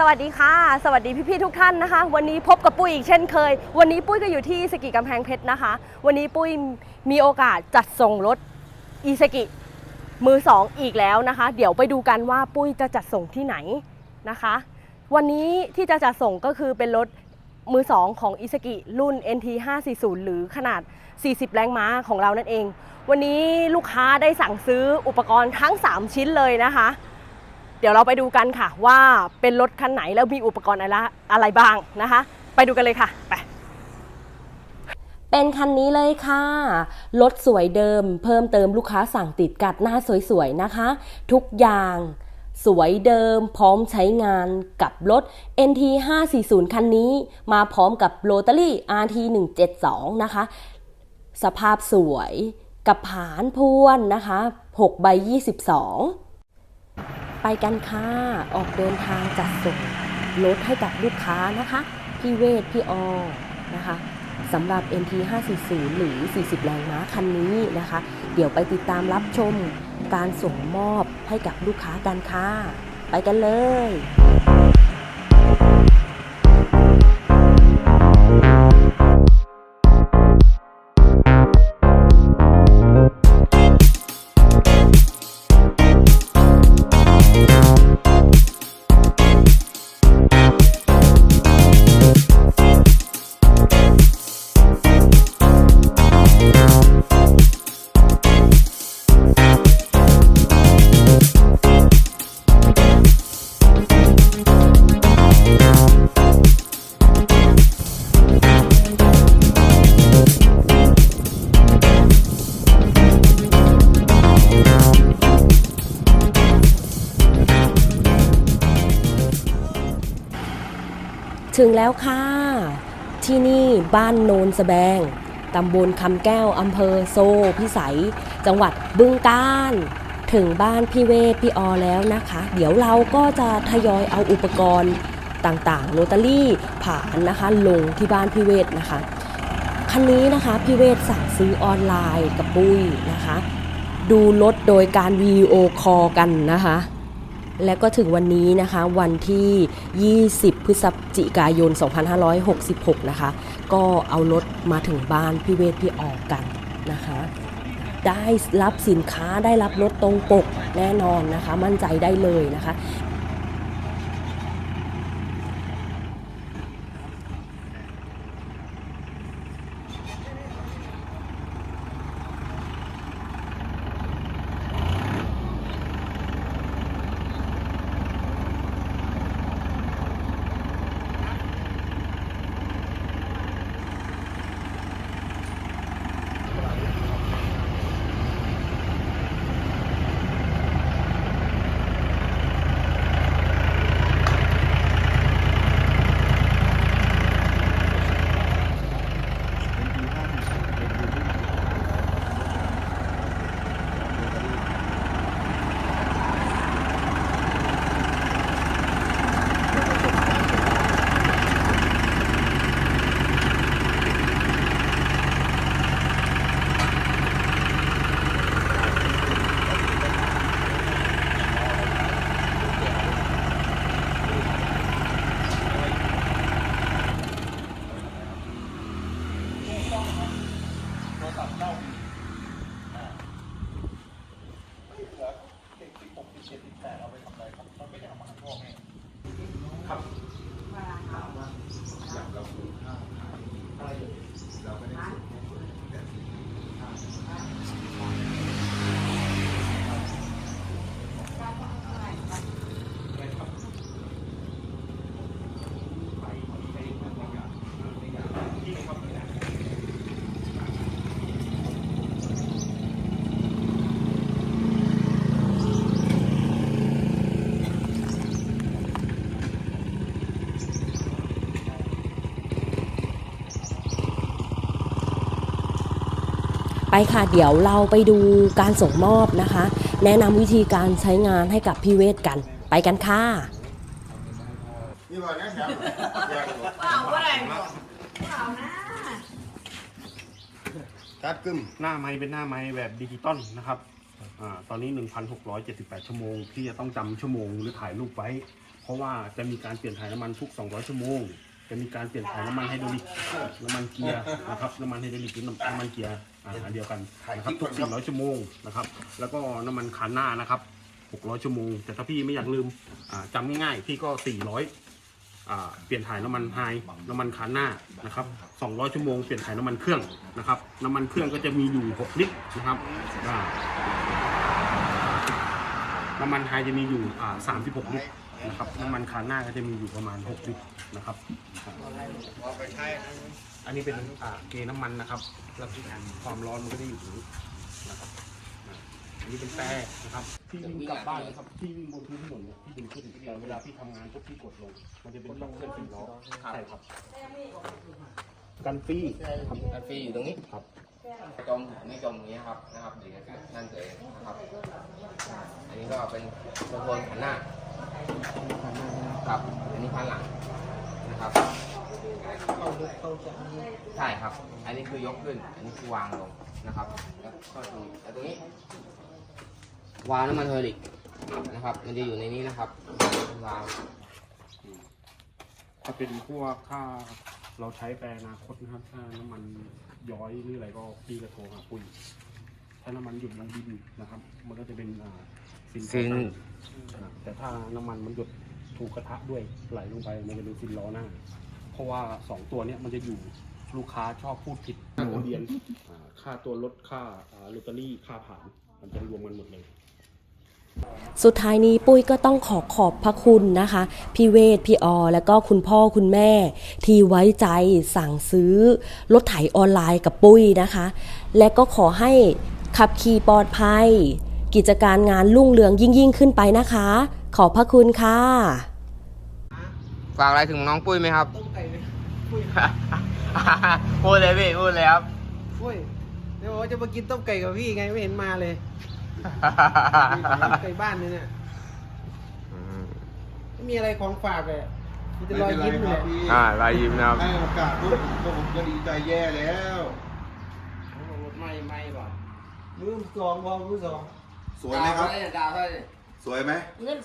สวัสดีค่ะ สวัสดีพี่ๆทุกท่านนะคะ วันนี้พบกับปุ้ยอีกเช่นเคย วันนี้ปุ้ยก็อยู่ที่สกิกำแพงเพชรนะคะ วันนี้ปุ้ยมีโอกาสจัดส่งรถอีสกิมือสองอีกแล้วนะคะ เดี๋ยวไปดูกันว่าปุ้ยจะจัดส่งที่ไหนนะคะ วันนี้ที่จะจัดส่งก็คือเป็นรถมือสองของอีสกิรุ่น NT 540 หรือขนาด 40 แรงม้าของเรานั่นเอง วันนี้ลูกค้าได้สั่งซื้ออุปกรณ์ทั้ง 3 ชิ้นเลยนะคะ เดี๋ยวเราไปดูกันค่ะว่าเป็นรถคันไหนแล้วมีอุปกรณ์อะไรอะไรบ้างนะคะ ไปดูกันเลยค่ะไปเป็นคันนี้เลยค่ะ รถสวยเดิม เพิ่มเติมลูกค้าสั่งติดกัดหน้าสวยๆนะคะ ทุกอย่างสวยเดิมพร้อมใช้งานกับรถ NT 540 คันนี้ มาพร้อมกับโรตารี่ RT 172นะคะ สภาพสวยกับผานพวนนะคะ 6 ใบ 22 ไปกันค่ะ ออกเดินทางจัดส่งรถให้กับลูกค้านะคะ พี่เวทพี่ออนะคะสำหรับ MT 540 หรือ 40 แรงม้าคันนี้นะคะ เดี๋ยวไปติดตามรับชมการส่งมอบให้กับลูกค้ากันค่ะ ไปกันเลย ถึงแล้วค่ะ ที่นี่บ้านโนนสแบง ตำบลคำแก้ว อำเภอโซพิสัย จังหวัดบึงกาฬถึงบ้านพี่เวทพี่ออแล้วนะคะ เดี๋ยวเราก็จะทยอยเอาอุปกรณ์ต่างๆโรตารี่ผ่านนะคะ ลงที่บ้านพี่เวทนะคะ คันนี้นะคะพี่เวทสั่งซื้อออนไลน์กับปุ้ยนะคะ ดูรถโดยการวีดีโอคอลกันนะคะ และก็ถึงวันนี้นะคะวันที่ 20 พฤศจิกายน 2566 นะคะ ก็เอารถมาถึงบ้านพี่เวทพี่ออกกันนะคะ ได้รับสินค้าได้รับรถตรงปกแน่นอนนะคะ มั่นใจได้เลยนะคะ ไป ค่ะเดี๋ยวเราไปดูการส่งมอบนะคะ แนะนำวิธีการใช้งานให้กับพี่เวทกัน ไปกันค่ะนี่ว่าเนี่ยครับอยากรู้เปล่าอะไรเปล่านะกัดกึมหน้าไม้เป็นหน้าไม้แบบดิจิตอลนะครับอ่าตอนนี้ 1,678 ชั่วโมง ที่จะต้องจำชั่วโมงหรือถ่ายรูปไว้ เพราะว่าจะมีการเปลี่ยนถ่ายน้ำมันทุก 200 ชั่วโมง จะมีการเปลี่ยนถ่ายน้ำมันไฮดรอลิก น้ำมันเกียร์นะครับ น้ำมันไฮดรอลิกหรือน้ำมันเกียร์ อ่าอันเดียวกันนะครับทุก400ชั่วโมงนะครับ แล้วก็น้ำมันคานหน้านะครับ600ชั่วโมง แต่ถ้าพี่ไม่อยากลืมอ่าจำง่ายๆพี่ก็400อ่าเปลี่ยนถ่ายน้ำมันไฮน้ำมันคานหน้านะครับ200 ชั่วโมงเปลี่ยนถ่ายน้ำมันเครื่องนะครับน้ำมันเครื่องก็จะมีอยู่ 6 ลิตรนะครับอ่าน้ำมันไฮจะมีอยู่อ่า36ลิตร นะครับน้ำมันคานหน้าก็จะมีอยู่ประมาณ6ลิตรนะครับอ่าอันนี้เป็นอ่าเกณฑ์น้ำมันนะครับแล้วความร้อนมันก็จะอยู่ตรงนี้นะครับอ่าอันนี้เป็นแต่นะครับที่วิ่งกลับบ้านนะครับที่วิ่งบนพื้นถนนเนี่ยที่ดึงขึ้นแต่เวลาพี่ทำงานปุ๊บพี่กดลง มันจะเป็นล็อกเครื่องสี่ล้อใช่ครับกันฟรีครับอันฟรีอยู่ตรงนี้ครับ จมไม่จมอย่างนี้ยครับนะครับดีนะครับนั่นเฉยนะครับ อันนี้ก็เป็นคอนโทรลขันหน้า ครับอันนี้พันหลังนะครับใช่ครับ อันนี้คือยกขึ้น อันนี้คือวางลงนะครับ แล้วก็ตรงนี้แล้วตรงนี้ วาล์วน้ำมันเฮอริกนะครับ มันจะอยู่ในนี้นะครับวาถ้าเป็นพวกถ้าเราใช้แปรอนาคตนะครับถ้าน้ำมันย้อยหรืออะไรก็พี่ก็โทรหาปุ้ย ถ้าน้ำมันหยุดลงดินนะครับ มันก็จะเป็นอ่าซินซินอ่าแต่ถ้าน้ำมันมันหยดถูกกระทะด้วยไหลลงไปมันจะเป็นซินล้อหน้า เพราะว่าสองตัวเนี้ยมันจะอยู่ลูกค้าชอบพูดผิดค่าทะเบียนอ่าค่าตัวรถค่าอ่าลอตเตอรี่ค่าผ่านมันจะรวมกันหมดเลยสุดท้ายนี้ปุ้ยก็ต้องขอขอบพระคุณนะคะ พี่เวทพี่ออ แล้วก็คุณพ่อคุณแม่ ที่ไว้ใจสั่งซื้อรถไถออนไลน์กับปุ้ยนะคะ และก็ขอให้ ขับขี่ปลอดภัย กิจการงานรุ่งเรืองยิ่งยิ่งๆขึ้นไปนะคะ ขอบพระคุณค่ะ ฝากอะไรถึงน้องปุ้ยไหมครับ ต้มไก่ไหมปุ้ยพูดเลยพี่พูดเลยครับปุ้ยเดี๋ยวบอกว่าจะมากินต้มไก่กับพี่ไงไม่เห็นมาเลยต้มไก่บ้านเนี่ยเนี่ยไม่มีอะไรของฝากเลยมีแต่รอยยิ้มเลยอ่ารายยิ้มนะครับให้โอกาสปุ๊บก็ผมก็ดีใจแย่แล้ว รถไม่ไม่ก่อน มือสองพอมือสองสวยไหมครับ ดาวเท่าไหร่สวยไหม เงิน